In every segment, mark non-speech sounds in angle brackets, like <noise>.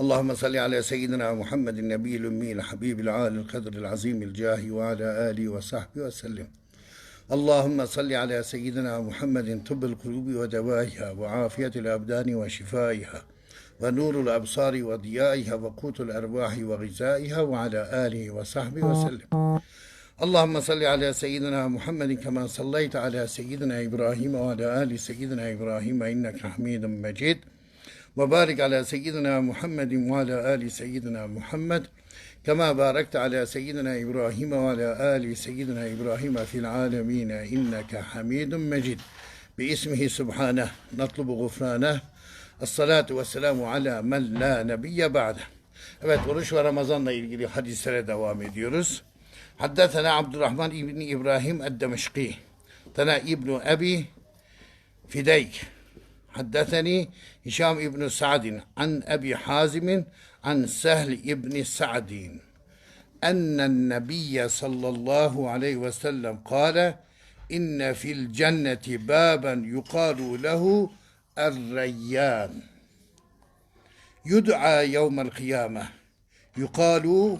اللهم صل على سيدنا محمد النبي الأمي الحبيب العالي القدر العظيم الجاه وعلى آله وصحبه وسلم. اللهم صل على سيدنا محمد طب القلوب ودوائها وعافية الأبدان وشفائها ونور الأبصار وضيائها وقوت الأرواح وغذائها وعلى آله وصحبه وسلم. اللهم صل على سيدنا محمد كما صليت على سيدنا إبراهيم وعلى آل سيدنا إبراهيم إنك حميد مجيد. Ve barik ala seyyidina Muhammedin ve ala ali seyyidina Muhammed. Kema barakte ala seyyidina İbrahim ve ala ali seyyidina İbrahim fil alemine inneke hamidun mecid. Biismihi subhaneh, natlubu gufraneh. Esselatu vesselamu ala men la nebiyye ba'deh. Evet oruç ve Ramazan'la ilgili hadislere devam ediyoruz. Haddetena Abdurrahman İbni İbrahim Eddemişki. Tena İbnu Ebi Fideyk. حدثني هشام بن سعد عن أبي حازم عن سهل بن سعد أن النبي صلى الله عليه وسلم قال إن في الجنة بابا يقال له الريان. يدعى يوم القيامة يقال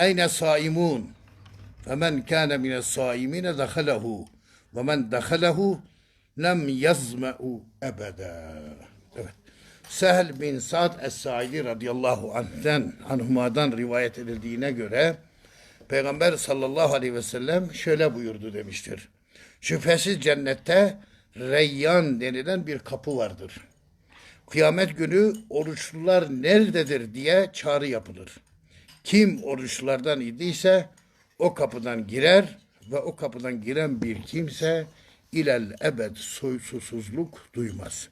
أين الصائمون فمن كان من الصائمين دخله ومن دخله lem yazma'u ebeda. Evet. Sehl bin Sa'd Es-Sa'idi radıyallahu anh'ten, anhumadan rivayet edildiğine göre Peygamber sallallahu aleyhi ve sellem şöyle buyurdu demiştir. Şüphesiz cennette Reyyan denilen bir kapı vardır. Kıyamet günü oruçlular nerededir diye çağrı yapılır. Kim oruçlulardan idiyse o kapıdan girer ve o kapıdan giren bir kimse ilel ebed susuzluk duymaz.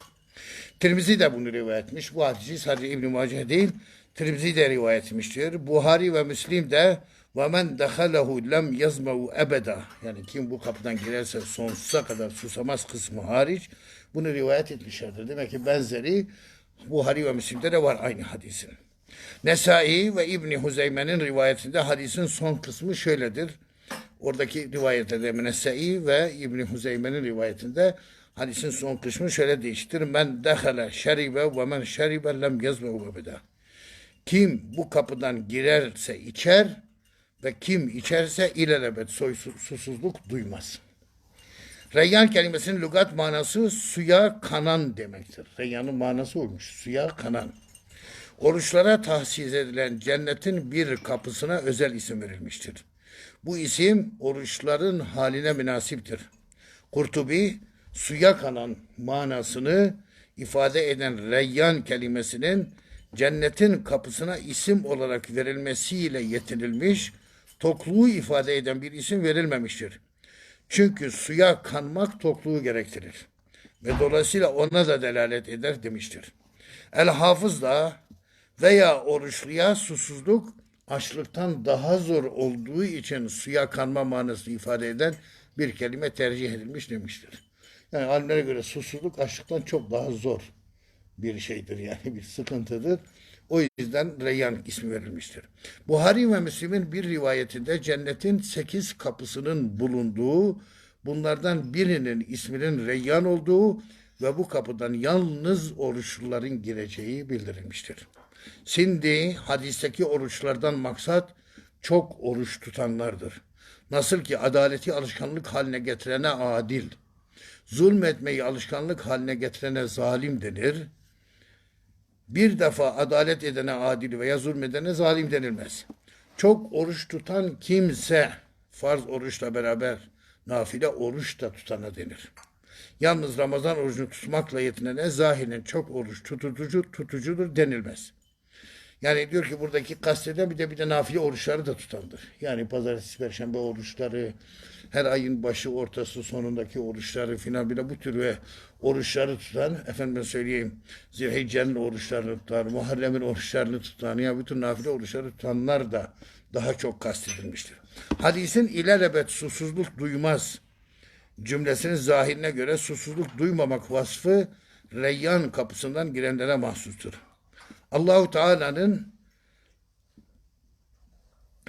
Tirmizi de bunu rivayet etmiş. Bu hadisi sadece İbn-i Mace değil, Tirmizi de rivayet etmiştir. Buhari ve Müslim de ve men dehalehu lem yazmehu ebeda. Yani kim bu kapıdan girerse sonsuza kadar susamaz kısmı hariç bunu rivayet etmişlerdir. Demek ki benzeri Buhari ve Müslim'de de var aynı hadisin. Nesai ve İbni Huzeyme'nin rivayetinde hadisin son kısmı şöyledir. Oradaki rivayetlerde Münesse'i ve İbni Huzeyme'nin rivayetinde hadisin son kısmı şöyle değiştir. Men dehale şeribe ve men şeribe lem yazmehu ebeda. Kim bu kapıdan girerse içer ve kim içerse ilelebet susuzluk duymaz. Reyyan kelimesinin lügat manası suya kanan demektir. Reyyanın manası olmuş. Suya kanan. Oruçlara tahsis edilen cennetin bir kapısına özel isim verilmiştir. Bu isim oruçların haline münasiptir. Kurtubi suya kanan manasını ifade eden reyyan kelimesinin cennetin kapısına isim olarak verilmesiyle yetinilmiş, tokluğu ifade eden bir isim verilmemiştir. Çünkü suya kanmak tokluğu gerektirir ve dolayısıyla ona da delalet eder demiştir. El Hafız da veya oruçluya susuzluk açlıktan daha zor olduğu için suya kanma manasını ifade eden bir kelime tercih edilmiş demiştir. Yani alimlere göre susuzluk açlıktan çok daha zor bir şeydir yani bir sıkıntıdır. O yüzden Reyyan ismi verilmiştir. Buhari ve Müslim'in bir rivayetinde cennetin sekiz kapısının bulunduğu, bunlardan birinin isminin Reyyan olduğu ve bu kapıdan yalnız oruçluların gireceği bildirilmiştir. Şimdi hadisteki oruçlardan maksat çok oruç tutanlardır. Nasıl ki adaleti alışkanlık haline getirene adil, zulmetmeyi alışkanlık haline getirene zalim denir. Bir defa adalet edene adil veya zulmedene zalim denilmez. Çok oruç tutan kimse farz oruçla beraber nafile oruç da tutana denir. Yalnız Ramazan orucunu tutmakla yetinene zahiren çok oruç tutucu tutucudur denilmez. Yani diyor ki buradaki kasteden bir de bir de nafile oruçları da tutandır. Yani pazartesi, perşembe oruçları, her ayın başı, ortası, sonundaki oruçları filan bile bu tür ve oruçları tutan, efendim söyleyeyim, Zilhicce'nin oruçlarını tutan, Muharrem'in oruçlarını tutan, ya bütün nafile oruçları tutanlar da daha çok kastedilmiştir. Hadisin ilelebet susuzluk duymaz cümlesinin zahirine göre susuzluk duymamak vasfı Reyyan kapısından girenlere mahsustur. Allahu Teala'nın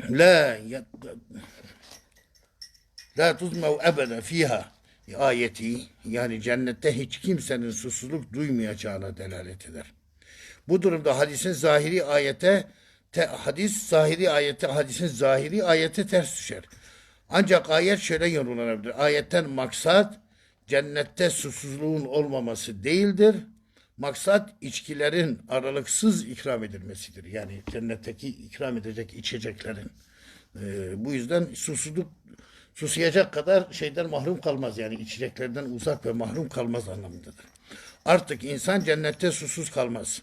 la la tuzmev ebede fiha ayeti yani cennette hiç kimsenin susuzluk duymayacağına delalet eder. Bu durumda hadisin zahiri ayete te, hadis zahiri ayete hadisin zahiri ayete ters düşer. Ancak ayet şöyle yorumlanabilir. Ayetten maksat cennette susuzluğun olmaması değildir. Maksat içkilerin aralıksız ikram edilmesidir. Yani cennetteki ikram edecek içeceklerin. Ee, bu yüzden susuzluk susayacak kadar şeyden mahrum kalmaz. Yani içeceklerden uzak ve mahrum kalmaz anlamındadır. Artık insan cennette susuz kalmaz.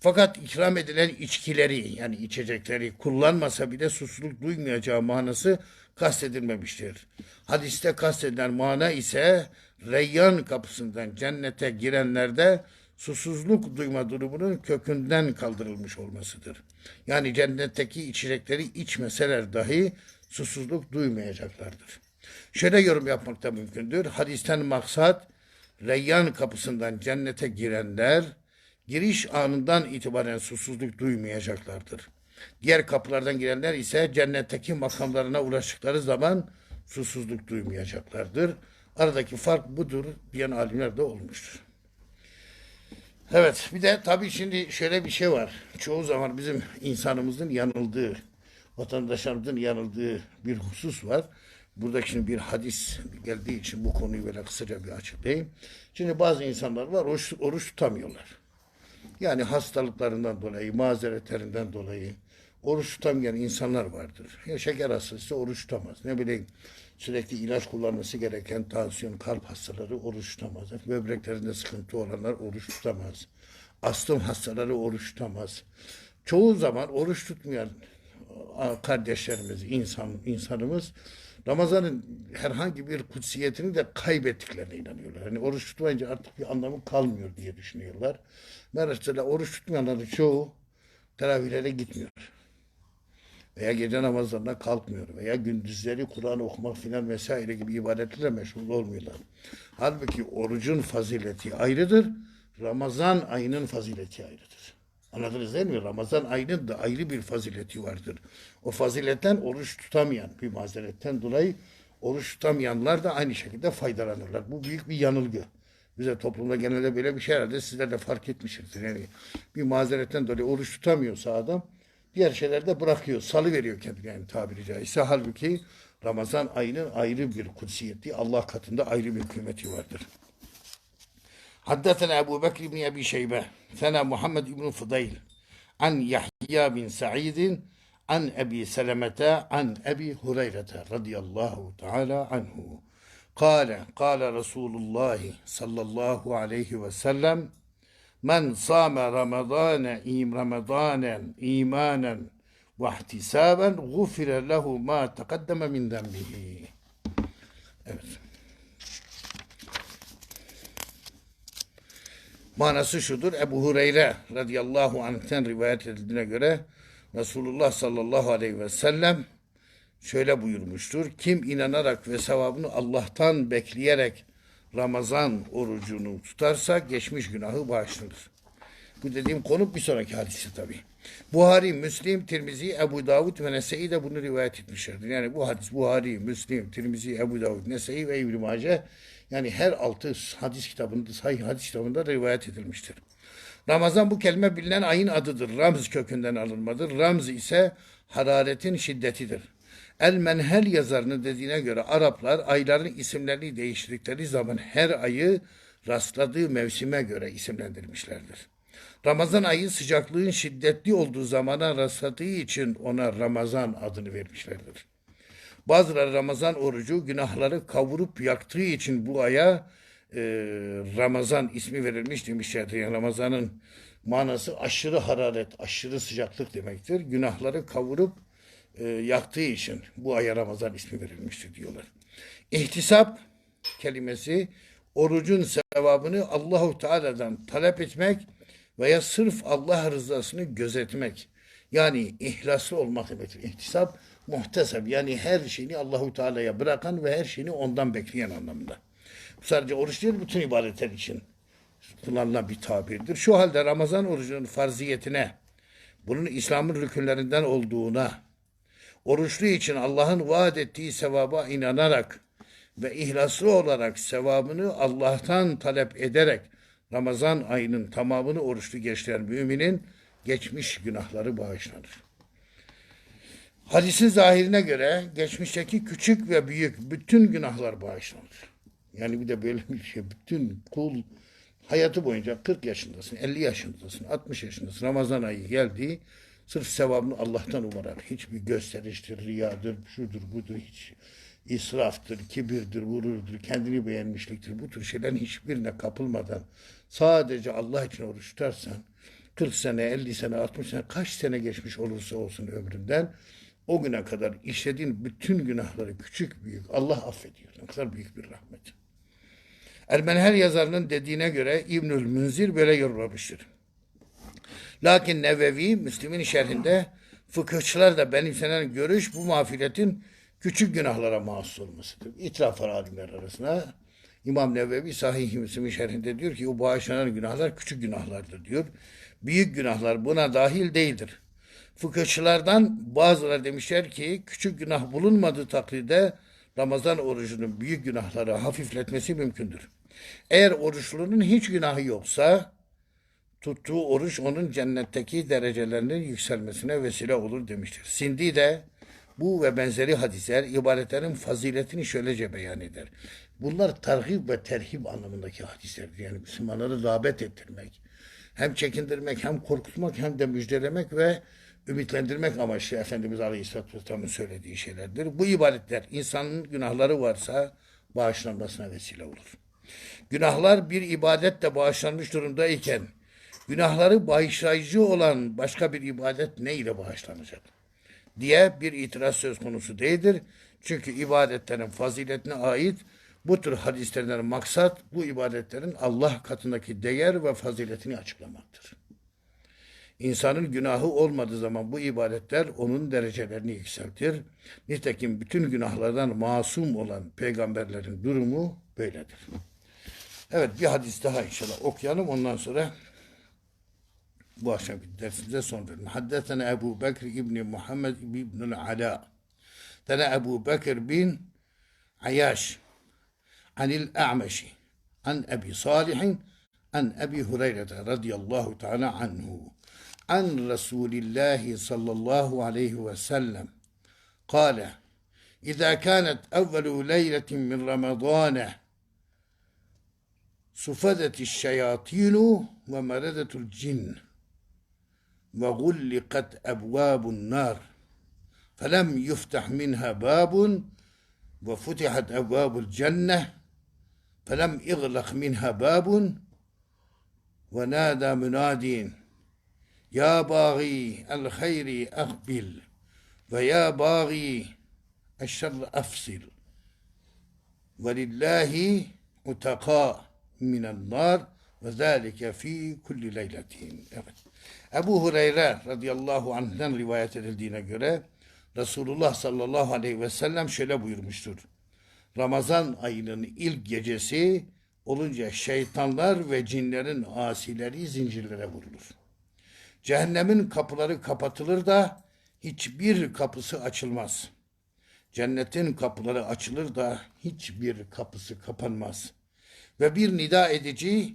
Fakat ikram edilen içkileri yani içecekleri kullanmasa bile susuzluk duymayacağı manası kastedilmemiştir. Hadiste kastedilen mana ise Reyyan kapısından cennete girenlerde susuzluk duyma durumunun kökünden kaldırılmış olmasıdır. Yani cennetteki içecekleri içmeseler dahi susuzluk duymayacaklardır. Şöyle yorum yapmak da mümkündür. Hadisten maksat Reyyan kapısından cennete girenler giriş anından itibaren susuzluk duymayacaklardır. Diğer kapılardan girenler ise cennetteki makamlarına ulaştıkları zaman susuzluk duymayacaklardır. Aradaki fark budur diyen alimler de olmuştur. Evet bir de tabii şimdi şöyle bir şey var. Çoğu zaman bizim insanımızın yanıldığı, vatandaşlarımızın yanıldığı bir husus var. Burada şimdi bir hadis geldiği için bu konuyu böyle kısaca bir açıklayayım. Şimdi bazı insanlar var oruç, oruç tutamıyorlar. Yani hastalıklarından dolayı, mazeretlerinden dolayı oruç tutamayan insanlar vardır. Ya şeker hastası oruç tutamaz. Ne bileyim sürekli ilaç kullanması gereken tansiyon, kalp hastaları oruç tutamaz. Böbreklerinde sıkıntı olanlar oruç tutamaz. Astım hastaları oruç tutamaz. Çoğu zaman oruç tutmayan kardeşlerimiz, insan insanımız Ramazan'ın herhangi bir kutsiyetini de kaybettiklerine inanıyorlar. Hani oruç tutmayınca artık bir anlamı kalmıyor diye düşünüyorlar. Mesela oruç tutmayanların çoğu teravihlere gitmiyor. Veya gece namazlarına kalkmıyor. Veya gündüzleri Kur'an okumak filan vesaire gibi ibadetlerle meşgul olmuyorlar. Halbuki orucun fazileti ayrıdır. Ramazan ayının fazileti ayrıdır. Anladınız değil mi? Ramazan ayının da ayrı bir fazileti vardır. O faziletten oruç tutamayan bir mazeretten dolayı oruç tutamayanlar da aynı şekilde faydalanırlar. Bu büyük bir yanılgı. Bize toplumda genelde böyle bir şey herhalde sizler de fark etmişsinizdir. Yani bir mazeretten dolayı oruç tutamıyorsa adam diğer şeylerde bırakıyor, salı veriyor kendini yani tabiri caizse. Halbuki Ramazan ayının ayrı bir kutsiyeti, Allah katında ayrı bir kıymeti vardır. Haddetena Ebu Bekir ibn Ebi Şeybe, sena Muhammed ibn Fudayl, an Yahya bin Sa'idin, an Ebi Selemete, an Ebi Hureyre'te radıyallahu teala anhu. Kale, kale Resulullah sallallahu aleyhi ve sellem, Men sâme ramadâne ramadânen imanen ve ihtisaben gufire lehu ma tekaddeme min dembihi. Evet. Manası şudur. Ebu Hureyre radıyallahu anh'ten rivayet edildiğine göre Resulullah sallallahu aleyhi ve sellem şöyle buyurmuştur. Kim inanarak ve sevabını Allah'tan bekleyerek Ramazan orucunu tutarsa geçmiş günahı bağışlanır. Bu dediğim konu bir sonraki hadisi tabi. Buhari, Müslim, Tirmizi, Ebu Davud ve Nese'i de bunu rivayet etmişlerdir. Yani bu hadis Buhari, Müslim, Tirmizi, Ebu Davud, Nese'i ve İbn-i Mace yani her altı hadis kitabında, sahih hadis kitabında da rivayet edilmiştir. Ramazan bu kelime bilinen ayın adıdır. Ramz kökünden alınmadır. Ramz ise hararetin şiddetidir. El Menhel yazarının dediğine göre Araplar ayların isimlerini değiştirdikleri zaman her ayı rastladığı mevsime göre isimlendirmişlerdir. Ramazan ayı sıcaklığın şiddetli olduğu zamana rastladığı için ona Ramazan adını vermişlerdir. Bazıları Ramazan orucu günahları kavurup yaktığı için bu aya e, Ramazan ismi verilmiş demişlerdir. Yani Ramazan'ın manası aşırı hararet, aşırı sıcaklık demektir. Günahları kavurup e, yaktığı için bu aya Ramazan ismi verilmiştir diyorlar. İhtisap kelimesi orucun sevabını Allahu Teala'dan talep etmek veya sırf Allah rızasını gözetmek. Yani ihlaslı olmak demektir. İhtisap muhteseb yani her şeyini Allahu Teala'ya bırakan ve her şeyini ondan bekleyen anlamında. Sadece oruç değil bütün ibadetler için kullanılan bir tabirdir. Şu halde Ramazan orucunun farziyetine, bunun İslam'ın rükünlerinden olduğuna, oruçlu için Allah'ın vaat ettiği sevaba inanarak ve ihlaslı olarak sevabını Allah'tan talep ederek Ramazan ayının tamamını oruçlu geçiren müminin geçmiş günahları bağışlanır. Hadisin zahirine göre geçmişteki küçük ve büyük bütün günahlar bağışlanır. Yani bir de böyle bir şey bütün kul hayatı boyunca 40 yaşındasın, 50 yaşındasın, 60 yaşındasın. Ramazan ayı geldi. Sırf sevabını Allah'tan umarak hiçbir gösteriştir, riyadır, şudur budur hiç israftır, kibirdir, gururdur, kendini beğenmişliktir. Bu tür şeylerin hiçbirine kapılmadan sadece Allah için oruç tutarsan 40 sene, 50 sene, 60 sene kaç sene geçmiş olursa olsun ömründen o güne kadar işlediğin bütün günahları küçük büyük Allah affediyor. Ne kadar büyük bir rahmet. Ermenher yazarının dediğine göre İbnül Münzir böyle yorumlamıştır. Lakin Nevevi Müslim'in şerhinde fıkıhçılar da benimsenen görüş bu mağfiretin küçük günahlara mahsus olmasıdır. İtiraf alimler arasında. İmam Nevevi Sahih-i Müslim'in şerhinde diyor ki o bağışlanan günahlar küçük günahlardır diyor. Büyük günahlar buna dahil değildir. Fıkıhçılardan bazıları demişler ki küçük günah bulunmadığı takdirde Ramazan orucunun büyük günahları hafifletmesi mümkündür. Eğer oruçlunun hiç günahı yoksa tuttuğu oruç onun cennetteki derecelerinin yükselmesine vesile olur demiştir. Sindi de bu ve benzeri hadisler ibadetlerin faziletini şöylece beyan eder. Bunlar tarhib ve terhib anlamındaki hadislerdir. Yani Müslümanları rağbet ettirmek, hem çekindirmek, hem korkutmak, hem de müjdelemek ve ümitlendirmek amaçlı Efendimiz Aleyhisselatü Vesselam'ın söylediği şeylerdir. Bu ibadetler insanın günahları varsa bağışlanmasına vesile olur. Günahlar bir ibadetle bağışlanmış durumdayken günahları bağışlayıcı olan başka bir ibadet ne ile bağışlanacak? diye bir itiraz söz konusu değildir. Çünkü ibadetlerin faziletine ait bu tür hadislerden maksat bu ibadetlerin Allah katındaki değer ve faziletini açıklamaktır. İnsanın günahı olmadığı zaman bu ibadetler onun derecelerini yükseltir. Nitekim bütün günahlardan masum olan peygamberlerin durumu böyledir. Evet bir hadis daha inşallah okuyalım ondan sonra باشا بالدرس لسون حدثنا أبو بكر ابن محمد ابن العلاء. تنا أبو بكر بن عياش عن الأعمش عن أبي صالح عن أبي هريرة رضي الله تعالى عنه عن رسول الله صلى الله عليه وسلم. قال إذا كانت أول ليلة من رمضان سفدت الشياطين ومردت الجن. وغلقت أبواب النار فلم يفتح منها باب وفتحت أبواب الجنة فلم يغلق منها باب. ونادى مناد يا باغي الخير أقبل ويا باغي الشر أفصل ولله عتقاء من النار. Ve zâlike fî kulli leyletin. Evet. Ebu Hureyre radıyallahu anh'den rivayet edildiğine göre Resulullah sallallahu aleyhi ve sellem şöyle buyurmuştur. Ramazan ayının ilk gecesi olunca şeytanlar ve cinlerin asileri zincirlere vurulur. Cehennemin kapıları kapatılır da hiçbir kapısı açılmaz. Cennetin kapıları açılır da hiçbir kapısı kapanmaz. Ve bir nida edici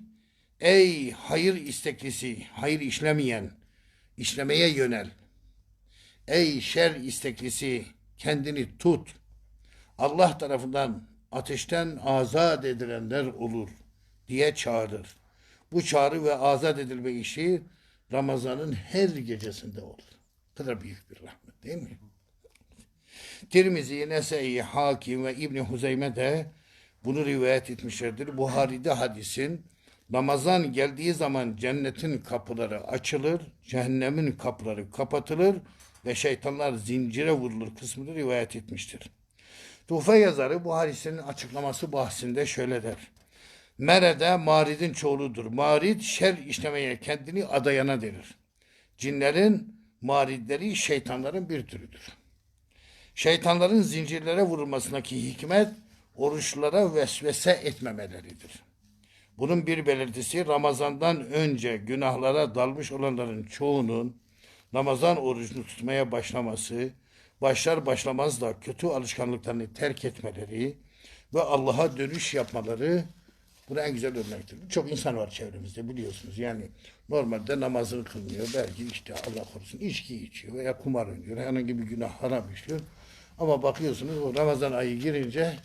Ey hayır isteklisi, hayır işlemeyen, işlemeye yönel. Ey şer isteklisi, kendini tut. Allah tarafından ateşten azat edilenler olur diye çağırır. Bu çağrı ve azat edilme işi Ramazan'ın her gecesinde olur. Kadar büyük bir rahmet değil mi? Tirmizi, Nese'yi, Hakim ve İbni Huzeyme de bunu rivayet etmişlerdir. Buhari'de hadisin Ramazan geldiği zaman cennetin kapıları açılır, cehennemin kapıları kapatılır ve şeytanlar zincire vurulur kısmını rivayet etmiştir. Tuhfe yazarı bu hadisenin açıklaması bahsinde şöyle der. Merede maridin çoğuludur. Marid şer işlemeye kendini adayana denir. Cinlerin maridleri şeytanların bir türüdür. Şeytanların zincirlere vurulmasındaki hikmet oruçlara vesvese etmemeleridir. Bunun bir belirtisi Ramazan'dan önce günahlara dalmış olanların çoğunun Ramazan orucunu tutmaya başlaması, başlar başlamaz da kötü alışkanlıklarını terk etmeleri ve Allah'a dönüş yapmaları Buna en güzel örnektir. Çok insan var çevremizde biliyorsunuz. Yani normalde namazını kılmıyor. Belki işte Allah korusun içki içiyor veya kumar oynuyor. Herhangi bir günah haram işliyor. Ama bakıyorsunuz o Ramazan ayı girince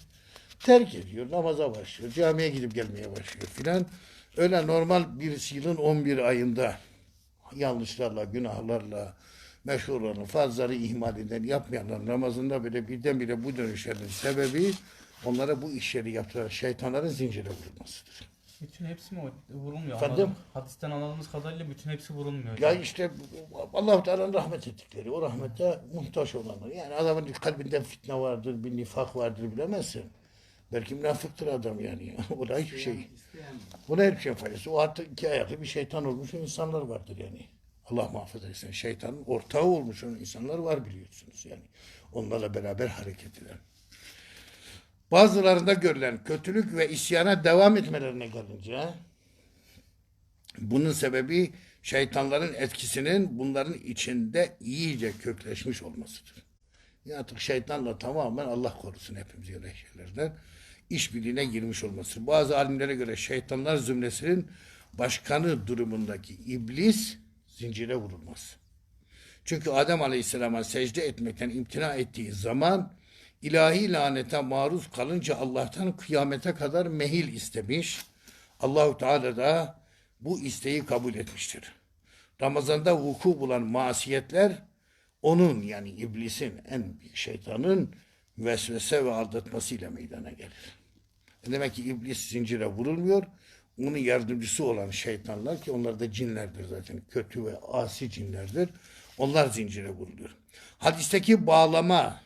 terk ediyor. Namaza başlıyor. Camiye gidip gelmeye başlıyor filan. Öyle normal bir yılın 11 ayında yanlışlarla, günahlarla, meşhurların, fazları ihmal eden, yapmayanların Ramazan'da bile birdenbire bu dönüşlerin sebebi onlara bu işleri yaptıran şeytanların zincire vurulmasıdır. Bütün hepsi mi vurulmuyor? Efendim? Hadisten anladığımız kadarıyla bütün hepsi vurulmuyor. Ya hocam. işte Allah-u Teala'nın rahmet ettikleri, o rahmete muhtaç olanlar. Yani adamın kalbinde fitne vardır, bir nifak vardır bilemezsin. Belki münafıktır adam yani. <laughs> da hiçbir şey. Buna hiçbir şey faydası. O artık iki ayaklı bir şeytan olmuş insanlar vardır yani. Allah muhafaza etsin. Şeytanın ortağı olmuş insanlar var biliyorsunuz yani. Onlarla beraber hareket eden. Bazılarında görülen kötülük ve isyana devam etmelerine gelince bunun sebebi şeytanların etkisinin bunların içinde iyice kökleşmiş olmasıdır. Ya artık şeytanla tamamen Allah korusun hepimizi öyle şeylerden işbirliğine girmiş olması. Bazı alimlere göre şeytanlar zümresinin başkanı durumundaki iblis zincire vurulmaz. Çünkü Adem Aleyhisselam'a secde etmekten imtina ettiği zaman ilahi lanete maruz kalınca Allah'tan kıyamete kadar mehil istemiş. Allahu Teala da bu isteği kabul etmiştir. Ramazanda vuku bulan masiyetler onun yani iblisin en büyük şeytanın vesvese ve aldatmasıyla meydana gelir. Demek ki iblis zincire vurulmuyor. Onun yardımcısı olan şeytanlar ki onlar da cinlerdir zaten. Kötü ve asi cinlerdir. Onlar zincire vuruluyor. Hadisteki bağlama,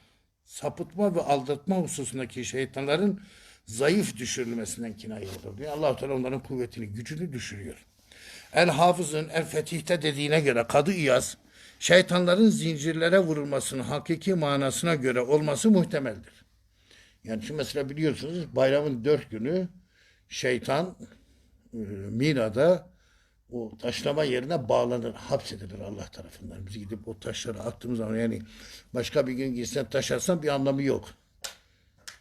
sapıtma ve aldatma hususundaki şeytanların zayıf düşürülmesinden kinaye olur. Yani allah Teala onların kuvvetini, gücünü düşürüyor. El Hafız'ın El Fetih'te dediğine göre Kadı İyaz, şeytanların zincirlere vurulmasının hakiki manasına göre olması muhtemeldir. Yani şimdi mesela biliyorsunuz bayramın dört günü şeytan e, Mina'da o taşlama yerine bağlanır, hapsedilir Allah tarafından. Biz gidip o taşları attığımız zaman yani başka bir gün gitsen taşarsan bir anlamı yok.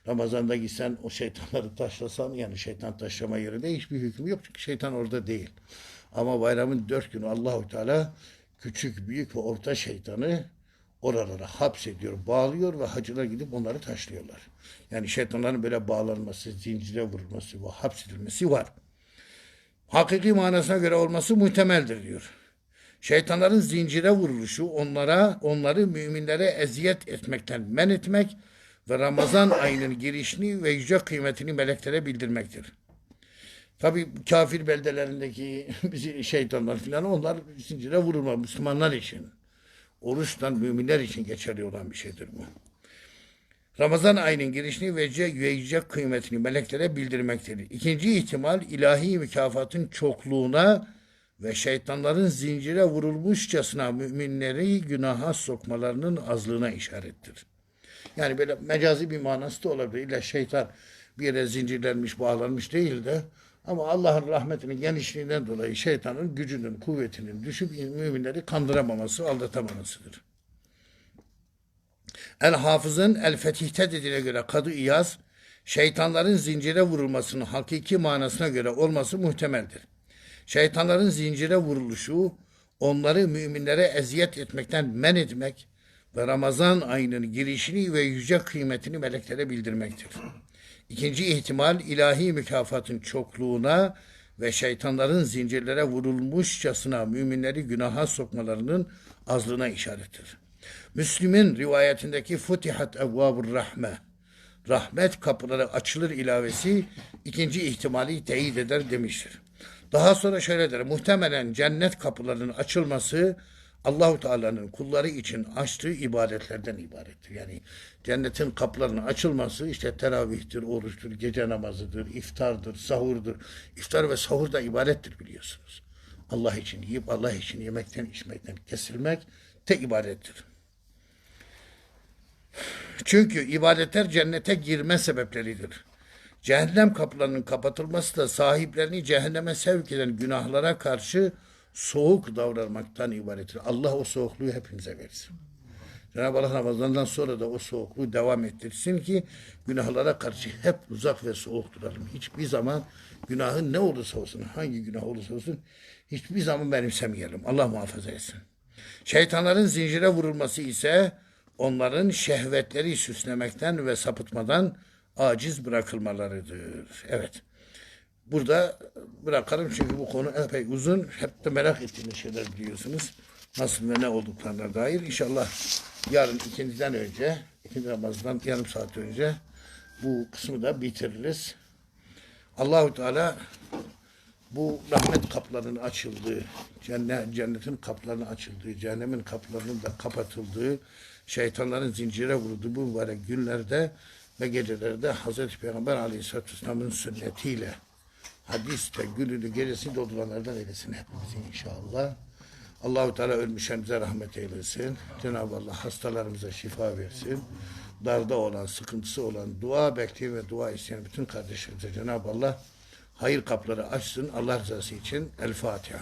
Ramazan'da gitsen o şeytanları taşlasan yani şeytan taşlama yerinde hiçbir hükmü yok çünkü şeytan orada değil. Ama bayramın dört günü Allahu Teala küçük, büyük ve orta şeytanı oralara hapsediyor, bağlıyor ve hacılar gidip onları taşlıyorlar. Yani şeytanların böyle bağlanması, zincire vurulması ve hapsedilmesi var. Hakiki manasına göre olması muhtemeldir diyor. Şeytanların zincire vuruluşu onlara, onları müminlere eziyet etmekten men etmek ve Ramazan ayının girişini ve yüce kıymetini meleklere bildirmektir. Tabi kafir beldelerindeki <laughs> bizi şeytanlar filan onlar zincire vurulma Müslümanlar için. Oruçtan müminler için geçerli olan bir şeydir bu. Ramazan ayının girişini ve ce- ve yüce kıymetini meleklere bildirmektir. İkinci ihtimal ilahi mükafatın çokluğuna ve şeytanların zincire vurulmuşçasına müminleri günaha sokmalarının azlığına işarettir. Yani böyle mecazi bir manası da olabilir. İlla şeytan bir yere zincirlenmiş, bağlanmış değil de ama Allah'ın rahmetinin genişliğinden dolayı şeytanın gücünün, kuvvetinin düşüp müminleri kandıramaması, aldatamamasıdır. El Hafız'ın El Fetih'te dediğine göre Kadı İyaz, şeytanların zincire vurulmasının hakiki manasına göre olması muhtemeldir. Şeytanların zincire vuruluşu, onları müminlere eziyet etmekten men etmek ve Ramazan ayının girişini ve yüce kıymetini meleklere bildirmektir. İkinci ihtimal ilahi mükafatın çokluğuna ve şeytanların zincirlere vurulmuşçasına müminleri günaha sokmalarının azlığına işarettir. Müslim'in rivayetindeki Futihat Evvabur Rahme rahmet kapıları açılır ilavesi ikinci ihtimali teyit eder demiştir. Daha sonra şöyle der. Muhtemelen cennet kapılarının açılması Allahu Teala'nın kulları için açtığı ibadetlerden ibarettir. Yani cennetin kapılarının açılması işte teravihtir, oruçtur, gece namazıdır, iftardır, sahurdur. İftar ve sahur da ibadettir biliyorsunuz. Allah için yiyip Allah için yemekten içmekten kesilmek tek ibadettir. Çünkü ibadetler cennete girme sebepleridir. Cehennem kapılarının kapatılması da sahiplerini cehenneme sevk eden günahlara karşı soğuk davranmaktan ibarettir. Allah o soğukluğu hepimize versin. Cenab-ı Allah Ramazan'dan sonra da o soğukluğu devam ettirsin ki günahlara karşı hep uzak ve soğuk duralım. Hiçbir zaman günahın ne olursa olsun, hangi günah olursa olsun hiçbir zaman benimsemeyelim. Allah muhafaza etsin. Şeytanların zincire vurulması ise onların şehvetleri süslemekten ve sapıtmadan aciz bırakılmalarıdır. Evet. Burada bırakalım çünkü bu konu epey uzun. Hep de merak ettiğiniz şeyler biliyorsunuz. Nasıl ve ne olduklarına dair. İnşallah yarın ikindiden önce, ikindi namazdan yarım saat önce bu kısmı da bitiririz. Allahu Teala bu rahmet kaplarının açıldığı, cennet, cennetin kaplarının açıldığı, cehennemin kaplarının da kapatıldığı, şeytanların zincire vurduğu bu mübarek günlerde ve gecelerde Hazreti Peygamber Aleyhisselatü Vesselam'ın sünnetiyle hadiste gününü gecesini dolduranlardan eylesin hepimizi inşallah. Allahu Teala ölmüşlerimize rahmet eylesin. Cenab-ı Allah hastalarımıza şifa versin. Darda olan, sıkıntısı olan, dua bekleyen ve dua isteyen bütün kardeşlerimize Cenab-ı Allah hayır kapları açsın. Allah rızası için El Fatiha.